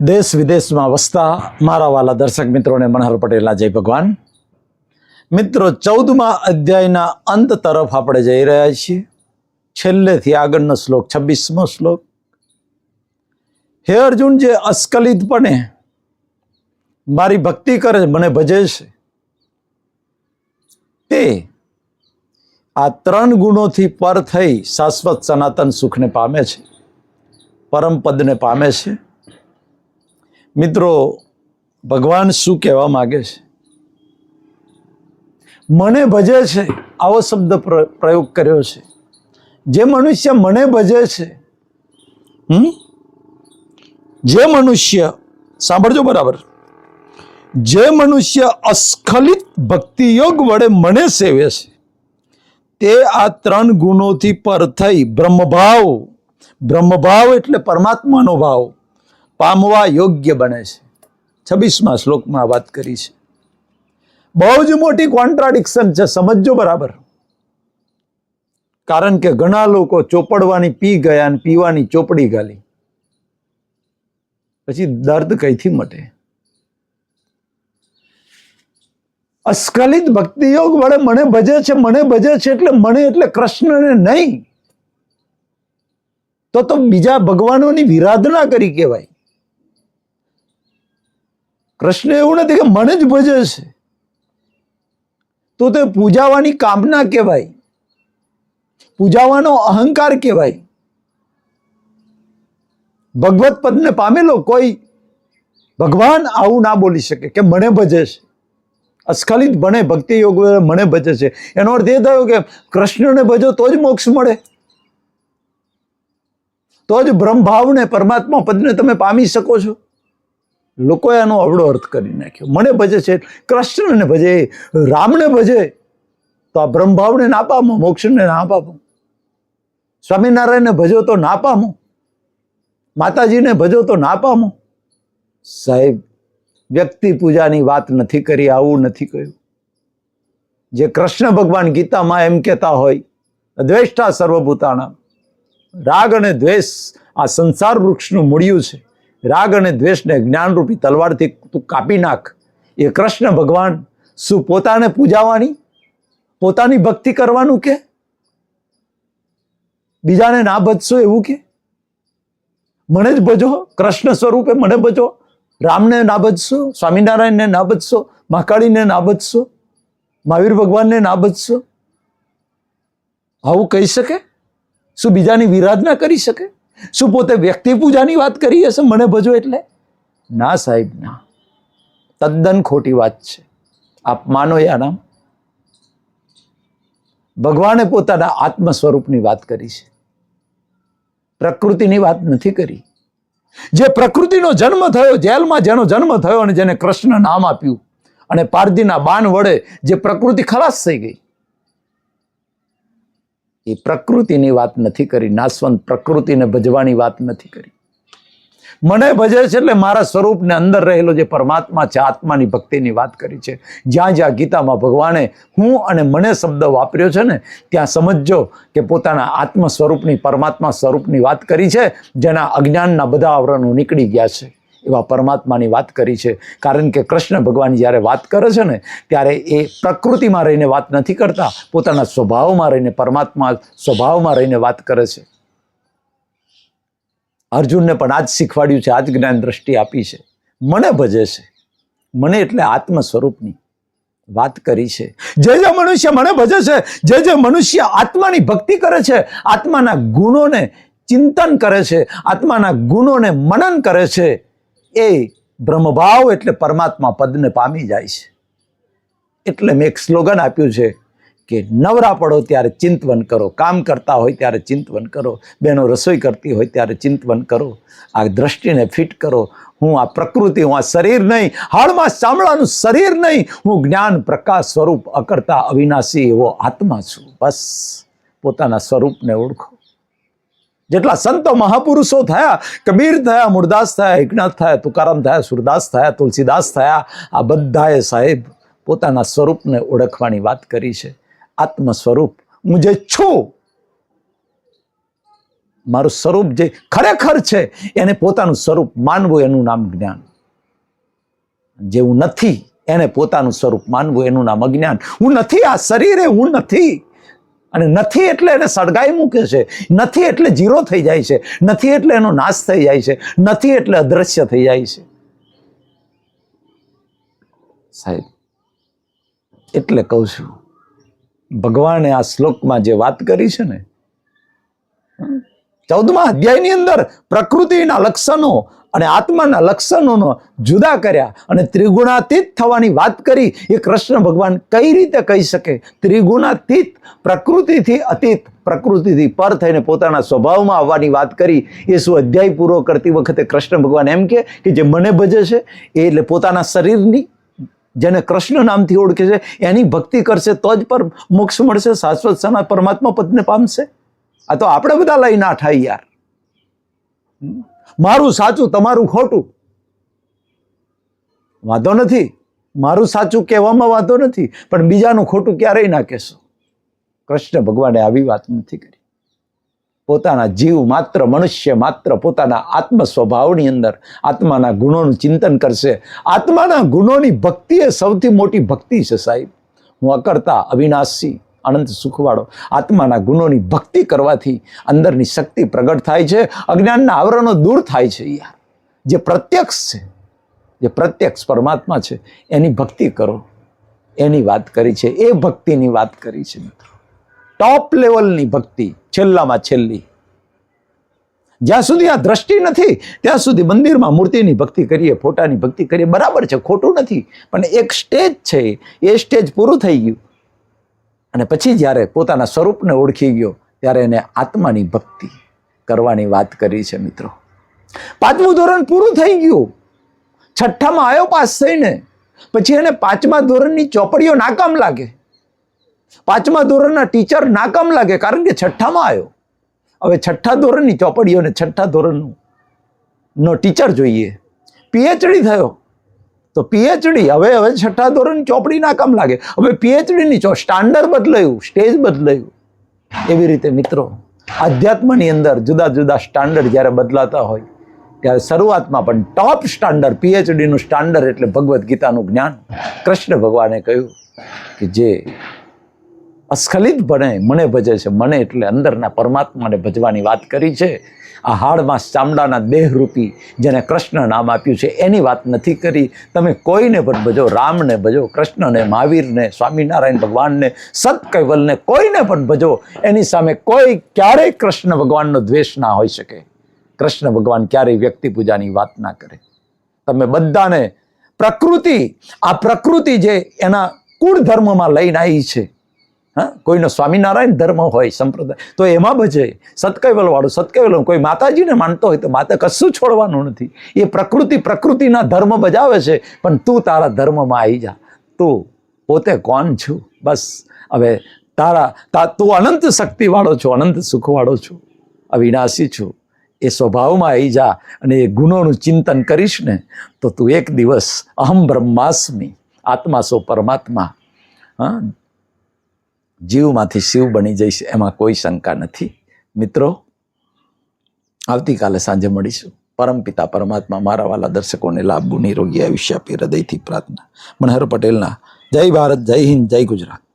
દેશ વિદેશમાં વસતા મારા વાલા દર્શક મિત્રોને મનહર પટેલના જય ભગવાન. મિત્રો, ચૌદમા અધ્યાયના અંત તરફ આપણે જઈ રહ્યા છીએ. છેલ્લેથી આગળનો શ્લોક, છવ્વીસમો શ્લોક. હે અર્જુન, જે અસ્કલિતપણે મારી ભક્તિ કરે છે, મને ભજે છે, તે આ ત્રણ ગુણોથી પર થઈ શાશ્વત સનાતન સુખને પામે છે, પરમ પદને પામે છે મિત્રો, ભગવાન શું કહેવા માગે છે? મને ભજે છે આવો શબ્દ પ્ર- પ્રયોગ કર્યો છે. જે મનુષ્ય મને ભજે છે, હમ? જે મનુષ્ય સાંભળજો બરાબર. જે મનુષ્ય અસ્ખલિત ભક્તિ યોગ વડે મને સેવે છે, તે આ ત્રણ ગુણોથી પર થઈ બ્રહ્મભાવ. બ્રહ્મભાવ એટલે પરમાત્માનો ભાવ. પામવા યોગ્ય બને છે. છવ્વીસમાં શ્લોકમાં આ વાત કરી છે. બહુ જ મોટી કોન્ટ્રાડિક્શન છે, સમજજો બરાબર. કારણ કે ઘણા લોકો ચોપડવાની પી ગયા અને પીવાની ચોપડી ગાલી. પછી દર્દ કઈથી મટે? અસ્ખલિત ભક્તિ યોગ વડે મને ભજે છે, મને ભજે છે એટલે મને એટલે કૃષ્ણને નહીં. તો તો બીજા ભગવાનોની વિરાધના કરી કહેવાય. કૃષ્ણ એવું નથી કે મને જ ભજે છે. તો તે પૂજાવાની કામના કહેવાય. પૂજાવાનો અહંકાર કહેવાય. ભગવત પદને પામેલો કોઈ ભગવાન આવું ના બોલી શકે કે મને ભજે છે. અસ્ખલિત ભણે ભક્તિ યોગ મને ભજે છે. એનો અર્થ એ થયો કે કૃષ્ણને ભજો તો જ મોક્ષ મળે. તો જ બ્રહ્મભાવને પરમાત્મા પદને તમે પામી શકો છો. લોકોએ આનો અવળો અર્થ કરી નાખ્યો. મને ભજે છે, કૃષ્ણને ભજે, રામને ભજે, તો આ બ્રહ્મભાવને ના પામો, મોક્ષને ના પામો. સ્વામિનારાયણને ભજો તો ના પામો. માતાજીને ભજો તો ના પામો. સાહેબ, વ્યક્તિ પૂજાની વાત નથી કરી, આવું નથી કહ્યું જે કૃષ્ણ ભગવાન ગીતામાં એમ કહેતા હોય દ્વેષ્ટા સર્વભૂતાના રાગ અને દ્વેષ આ સંસાર વૃક્ષનું મૂળિયું છે. રાગ અને દ્વેષને જ્ઞાનરૂપી તલવારથી તું કાપી નાખ. એ કૃષ્ણ ભગવાન શું પોતાને પૂજાવાની? પોતાની ભક્તિ કરવાનું કે? બીજાને ના ભજશો એવું કે? મને જ ભજો, કૃષ્ણ સ્વરૂપે મને ભજો. રામને ના ભજશો, સ્વામિનારાયણને ના ભજશો, મહાકાળીને ના ભજશો, મહાવીર ભગવાનને ના ભજશો. આવું કહી શકે? શું બીજાની વિરાધના કરી શકે? શું પોતે વ્યક્તિ પૂજાની વાત કરી હશે? મને ભજો એટલે. ના સાહેબ, ના. તદ્દન ખોટી વાત છે. આપ માનો યા નામ ભગવાને પોતાના આત્મ સ્વરૂપની વાત કરી છે. પ્રકૃતિની વાત નથી કરી. જે પ્રકૃતિનો જન્મ થયો, જેલમાં જેનો જન્મ થયો અને જેને કૃષ્ણ નામ આપ્યું અને પારધીના બાણ વડે જે પ્રકૃતિ ખલાસ થઈ ગઈ એ પ્રકૃતિની વાત નથી કરી. નાશવંત પ્રકૃતિને ભજવાની વાત નથી કરી. મને ભજે છે એટલે મારા સ્વરૂપને અંદર રહેલો જે પરમાત્મા છે, આત્માની ભક્તિની વાત કરી છે. જ્યાં જ્યાં ગીતામાં ભગવાને હું અને મને શબ્દ વાપર્યો છે ને, ત્યાં સમજજો કે પોતાના આત્મ સ્વરૂપની પરમાત્મા સ્વરૂપની વાત કરી છે, જેના અજ્ઞાનના બધા આવરણો નીકળી ગયા છે. એવા પરમાત્માની વાત કરી છે. કારણ કે કૃષ્ણ ભગવાન જ્યારે વાત કરે છે ને, ત્યારે એ પ્રકૃતિમાં રહીને વાત નથી કરતા. પોતાના સ્વભાવમાં રહીને, પરમાત્મા સ્વભાવમાં રહીને વાત કરે છે. અર્જુનને પણ આજ શીખવાડ્યું છે, આજ જ્ઞાન દ્રષ્ટિ આપી છે. મને ભજે છે. મને એટલે આત્મ સ્વરૂપની વાત કરી છે. જે જે મનુષ્ય મને ભજે છે, જે જે મનુષ્ય આત્માની ભક્તિ કરે છે, આત્માના ગુણોને ચિંતન કરે છે, આત્માના ગુણોને મનન કરે છે એ બ્રહ્મભાવ એટલે પરમાત્મા પદને પામી જાય છે. એટલે મેં એક સ્લોગન આપ્યું છે કે નવરા પડો ત્યારે ચિંતવન કરો, કામ કરતા હોય ત્યારે ચિંતવન કરો, બહેનો રસોઈ કરતી હોય ત્યારે ચિંતવન કરો, આ દ્રષ્ટિને ફિટ કરો, હું આ પ્રકૃતિ, હું આ શરીર નહીં, હાડમાં ચામડાનું શરીર નહીં, હું જ્ઞાન પ્રકાશ સ્વરૂપ અકર્તા અવિનાશી એવો આત્મા છું. બસ પોતાના સ્વરૂપને ઓળખો. જેટલા સંતો મહાપુરુષો થયા, કબીર થયા, મુરદાસ થયા, એકનાથ થયા, તુકારામ થયા, સુરદાસ થયા, તુલસીદાસ થયા, આ બધાએ સાહેબ પોતાના સ્વરૂપને ઓળખવાની વાત કરી છે. આત્મ સ્વરૂપ હું જે છું, મારું સ્વરૂપ જે ખરેખર છે, એને પોતાનું સ્વરૂપ માનવું એનું નામ જ્ઞાન. જેવું નથી, એને પોતાનું સ્વરૂપ માનવું એનું નામ અજ્ઞાન. હું નથી આ શરીરે, હું નથી. અને નથી એટલે એને સળગાઈ મૂકે છે. નથી એટલે જીરો થઈ જાય છે. નથી એટલે એનો નાશ થઈ જાય છે. નથી એટલે અદ્રશ્ય થઈ જાય છે. સાહેબ, એટલે કહું છું, ભગવાને આ શ્લોકમાં જે વાત કરી છે ને ચૌદમા અધ્યાયની અંદર પ્રકૃતિના લક્ષણો અને આત્માના લક્ષણોનો જુદા કર્યા અને ત્રિગુણાતીત થવાની વાત કરી. એ કૃષ્ણ ભગવાન કઈ રીતે કહી શકે? ત્રિગુણાતીત પ્રકૃતિથી અતીત પ્રકૃતિથી પર થઈને પોતાના સ્વભાવમાં આવવાની વાત કરી. એ શું અધ્યાય પૂરો કરતી વખતે કૃષ્ણ ભગવાન એમ કે જે મને ભજે છે, એ એટલે પોતાના શરીરની જેને કૃષ્ણ નામથી ઓળખે છે, એની ભક્તિ કરશે તો જ પર મોક્ષ મળશે, શાશ્વત સના પરમાત્મા પદને પામશે. આ તો આપણે બધા લઈ થાય યાર. મારું સાચું, તમારું ખોટું. વાંધો નથી. મારું સાચું કહેવામાં વાંધો નથી, પણ બીજાનું ખોટું ક્યારેય ના કહેશો. કૃષ્ણ ભગવાને આવી વાત નથી કરી. પોતાના જીવ માત્ર, મનુષ્ય માત્ર, પોતાના આત્મ સ્વભાવની અંદર આત્માના ગુણોનું ચિંતન કરશે. આત્માના ગુણોની ભક્તિ એ સૌથી મોટી ભક્તિ છે સાહેબ. હું અકર્તા અવિનાશી. અનંત સુખવાળો. આત્માના ગુણોની ભક્તિ કરવાથી અંદરની શક્તિ પ્રગટ થાય છે, અજ્ઞાનના આવરણો દૂર થાય છે યાર. જે પ્રત્યક્ષ છે, જે પ્રત્યક્ષ પરમાત્મા છે, એની ભક્તિ કરો. એની વાત કરી છે, એ ભક્તિની વાત કરી છે મિત્રો. ટોપ લેવલની ભક્તિ, છેલ્લામાં છેલ્લી. જ્યાં સુધી આ દ્રષ્ટિ નથી, ત્યાં સુધી મંદિરમાં મૂર્તિની ભક્તિ કરીએ, ફોટાની ભક્તિ કરીએ, બરાબર છે, ખોટું નથી. પણ એક સ્ટેજ છે એ. સ્ટેજ પૂરું થઈ ગયું. અને પછી જ્યારે પોતાના સ્વરૂપને ઓળખી ગયો, ત્યારે એને આત્માની ભક્તિ કરવાની વાત કરી છે મિત્રો. પાંચમું ધોરણ પૂરું થઈ ગયું. છઠ્ઠામાં આવ્યો પાસ થઈને. પછી એને પાંચમા ધોરણની ચોપડીઓ નાકામ લાગે. પાંચમા ધોરણના ટીચર નાકામ લાગે કારણ કે છઠ્ઠામાં આવ્યો હવે છઠ્ઠા ધોરણની ચોપડીઓને છઠ્ઠા ધોરણનું નો ટીચર જોઈએ. પીએચડી થયો. તો પીએચડી હવે હવે છઠ્ઠા ધોરણ ચોપડી કામ લાગે. હવે પીએચડીની ચો સ્ટાન્ડર્ડ બદલાયું સ્ટેજ બદલાયું, એવી રીતે મિત્રો, આધ્યાત્મની અંદર જુદા જુદા સ્ટાન્ડર્ડ જ્યારે બદલાતા હોય, ત્યારે શરૂઆતમાં પણ ટોપ સ્ટાન્ડર્ડ પીએચડીનું સ્ટાન્ડર્ડ એટલે ભગવદ્ ગીતાનું જ્ઞાન. કૃષ્ણ ભગવાને કહ્યું કે જે અસ્ખલિત ભણે, મને ભજે છે, મને એટલે અંદરના પરમાત્માને ભજવાની વાત કરી છે આ હાડમાં ચામડાના દેહરૂપી જેને કૃષ્ણ નામ આપ્યું છે, એની વાત નથી કરી. તમે કોઈને પણ ભજો, રામને ભજો, કૃષ્ણને, મહાવીરને, સ્વામિનારાયણ ભગવાનને સત કૈવલને કોઈને પણ ભજો. એની સામે કોઈ ક્યારેય કૃષ્ણ ભગવાનનો દ્વેષ ના હોઈ શકે. કૃષ્ણ ભગવાન ક્યારેય વ્યક્તિ પૂજાની વાત ના કરે. તમે બધાને પ્રકૃતિ, આ પ્રકૃતિ જે એના કુળ ધર્મમાં લઈને આવી છે હા? કોઈનો સ્વામિનારાયણ ધર્મ હોય, સંપ્રદાય. તો એમાં ભજે સત્કૈવલવાળું સત્કૈવલ કોઈ માતાજીને માનતો હોય તો માતા કશું છોડવાનું નથી. એ પ્રકૃતિ પ્રકૃતિના ધર્મ બજાવે છે, પણ તું તારા ધર્મમાં આવી જા. તું પોતે કોણ છું? બસ. હવે તારા, તા, તું અનંત શક્તિવાળો છો, અનંત સુખવાળો છું. અવિનાશી છું. એ સ્વભાવમાં આવી જા અને એ ગુણોનું ચિંતન કરીશ ને, તો તું એક દિવસ અહમ બ્રહ્માસ્મી, આત્મા સો પરમાત્મા. હા? જીવમાંથી શિવ બની જઈશ એમાં કોઈ શંકા નથી. મિત્રો, આવતીકાલે સાંજે મળીશું. પરમપિતા પરમાત્મા મારા વાલા દર્શકોને લાભ નિરોગી આયુષ્ય આપી હૃદયથી પ્રાર્થના. મનહર પટેલના, જય ભારત, જય હિન્દ, જય ગુજરાત.